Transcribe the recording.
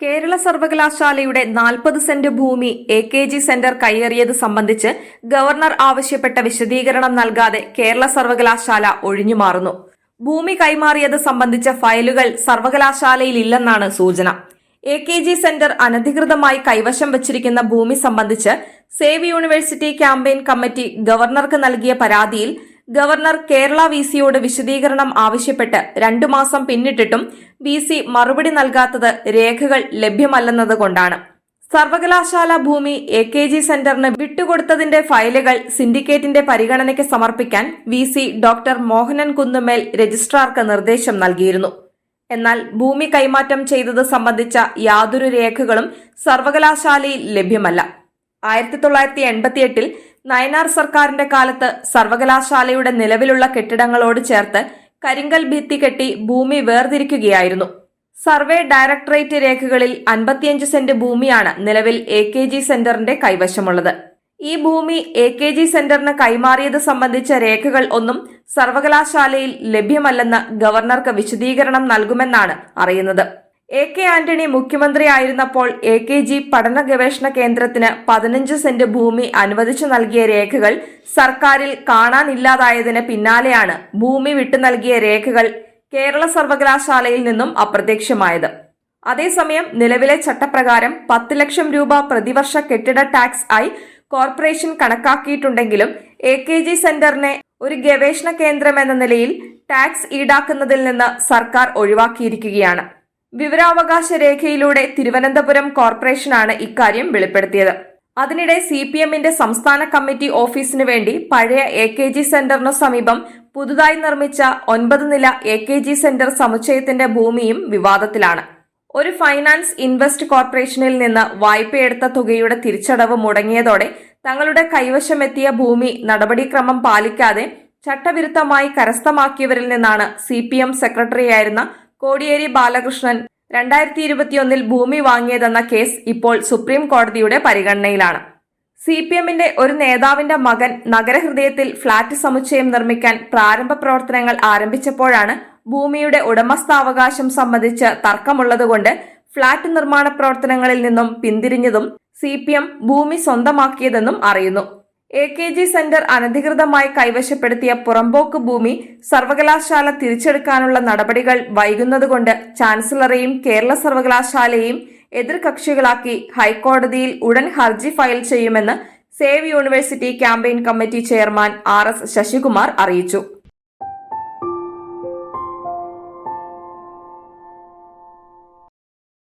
കേരള സർവകലാശാലയുടെ നാൽപ്പത് സെന്റ് ഭൂമി എ കെ ജി സെന്റർ കൈയേറിയത് സംബന്ധിച്ച് ഗവർണർ ആവശ്യപ്പെട്ട വിശദീകരണം നൽകാതെ കേരള സർവകലാശാല ഒഴിഞ്ഞുമാറുന്നു. ഭൂമി കൈമാറിയത് സംബന്ധിച്ച ഫയലുകൾ സർവകലാശാലയിൽ ഇല്ലെന്നാണ് സൂചന. എ കെ ജി സെന്റർ അനധികൃതമായി കൈവശം വച്ചിരിക്കുന്ന ഭൂമി സംബന്ധിച്ച് സേവ് യൂണിവേഴ്സിറ്റി ക്യാമ്പയിൻ കമ്മിറ്റി ഗവർണർക്ക് നൽകിയ പരാതിയിൽ ഗവർണർ കേരള വി സിയോട് വിശദീകരണം ആവശ്യപ്പെട്ട് രണ്ടു മാസം പിന്നിട്ടിട്ടും വി സി മറുപടി നൽകാത്തത് രേഖകൾ ലഭ്യമല്ലെന്നതുകൊണ്ടാണ് സർവകലാശാല ഭൂമി എ കെ ജി സെന്ററിന് വിട്ടുകൊടുത്തതിന്റെ ഫയലുകൾ സിൻഡിക്കേറ്റിന്റെ പരിഗണനയ്ക്ക് സമർപ്പിക്കാൻ V C doctor Mohanan Kunnummal രജിസ്ട്രാർക്ക് നിർദ്ദേശം നൽകിയിരുന്നു. എന്നാൽ ഭൂമി കൈമാറ്റം ചെയ്തത് സംബന്ധിച്ച യാതൊരു രേഖകളും സർവകലാശാലയിൽ ലഭ്യമല്ല. ആയിരത്തി തൊള്ളായിരത്തി എൺപത്തിയെട്ടിൽ നയനാർ സർക്കാരിന്റെ കാലത്ത് സർവകലാശാലയുടെ നിലവിലുള്ള കെട്ടിടങ്ങളോട് ചേർത്ത് കരിങ്കൽ ഭിത്തി കെട്ടി ഭൂമി വേർതിരിക്കുകയായിരുന്നു. സർവേ ഡയറക്ടറേറ്റ് രേഖകളിൽ അൻപത്തിയഞ്ച് സെന്റ് ഭൂമിയാണ് നിലവിൽ എ കെ ജി സെന്ററിന്റെ കൈവശമുള്ളത്. ഈ ഭൂമി എ കെ ജി സെന്ററിന് കൈമാറിയത് സംബന്ധിച്ച രേഖകൾ ഒന്നും സർവകലാശാലയിൽ ലഭ്യമല്ലെന്ന് ഗവർണർക്ക് വിശദീകരണം നൽകുമെന്നാണ് അറിയുന്നത്. എ കെ ആന്റണി മുഖ്യമന്ത്രിയായിരുന്നപ്പോൾ എ കെ ജി പഠന ഗവേഷണ കേന്ദ്രത്തിന് പതിനഞ്ച് സെന്റ് ഭൂമി അനുവദിച്ചു നൽകിയ രേഖകൾ സർക്കാരിൽ കാണാനില്ലാതായതിന് പിന്നാലെയാണ് ഭൂമി വിട്ടു നൽകിയ രേഖകൾ കേരള സർവകലാശാലയിൽ നിന്നും അപ്രത്യക്ഷമായത്. അതേസമയം നിലവിലെ ചട്ടപ്രകാരം പത്ത് ലക്ഷം രൂപ പ്രതിവർഷ കെട്ടിട ടാക്സ് ആയി കോർപ്പറേഷൻ കണക്കാക്കിയിട്ടുണ്ടെങ്കിലും എ കെ ജി സെന്ററിനെ ഒരു ഗവേഷണ കേന്ദ്രം എന്ന നിലയിൽ ടാക്സ് ഈടാക്കുന്നതിൽ നിന്ന് സർക്കാർ ഒഴിവാക്കിയിരിക്കുകയാണ്. വിവരാവകാശ രേഖയിലൂടെ തിരുവനന്തപുരം കോർപ്പറേഷനാണ് ഇക്കാര്യം വെളിപ്പെടുത്തിയത്. അതിനിടെ സി പി എമ്മിന്റെ സംസ്ഥാന കമ്മിറ്റി ഓഫീസിനു വേണ്ടി പഴയ എ കെ ജി സെന്ററിനു സമീപം പുതുതായി നിർമ്മിച്ച ഒൻപത് നില എ കെ ജി സെന്റർ സമുച്ചയത്തിന്റെ ഭൂമിയും വിവാദത്തിലാണ്. ഒരു ഫൈനാൻസ് ഇൻവെസ്റ്റ് കോർപ്പറേഷനിൽ നിന്ന് വായ്പയെടുത്ത തുകയുടെ തിരിച്ചടവ് മുടങ്ങിയതോടെ തങ്ങളുടെ കൈവശമെത്തിയ ഭൂമി നടപടിക്രമം പാലിക്കാതെ ചട്ടവിരുദ്ധമായി കരസ്ഥമാക്കിയവരിൽ നിന്നാണ് സി പി എം സെക്രട്ടറിയായിരുന്ന കോടിയേരി ബാലകൃഷ്ണൻ രണ്ടായിരത്തി ഇരുപത്തിയൊന്നിൽ ഭൂമി വാങ്ങിയതെന്ന കേസ് ഇപ്പോൾ സുപ്രീം കോടതിയുടെ പരിഗണനയിലാണ്. സി പി എമ്മിന്റെ ഒരു നേതാവിന്റെ മകൻ നഗരഹൃദയത്തിൽ ഫ്ളാറ്റ് സമുച്ചയം നിർമ്മിക്കാൻ പ്രാരംഭ പ്രവർത്തനങ്ങൾ ആരംഭിച്ചപ്പോഴാണ് ഭൂമിയുടെ ഉടമസ്ഥാവകാശം സംബന്ധിച്ച് തർക്കമുള്ളതുകൊണ്ട് ഫ്ളാറ്റ് നിർമ്മാണ പ്രവർത്തനങ്ങളിൽ നിന്നും പിന്തിരിഞ്ഞതും സി ഭൂമി സ്വന്തമാക്കിയതെന്നും അറിയുന്നു. എ കെ ജി സെന്റർ അനധികൃതമായി കൈവശപ്പെടുത്തിയ പുറമ്പോക്ക് ഭൂമി സർവകലാശാല തിരിച്ചെടുക്കാനുള്ള നടപടികൾ വൈകുന്നതുകൊണ്ട് ചാൻസലറെയും കേരള സർവകലാശാലയെയും എതിർകക്ഷികളാക്കി ഹൈക്കോടതിയിൽ ഉടൻ ഹർജി ഫയൽ ചെയ്യുമെന്ന് save university campaign committee chairman R S Sasikumar അറിയിച്ചു.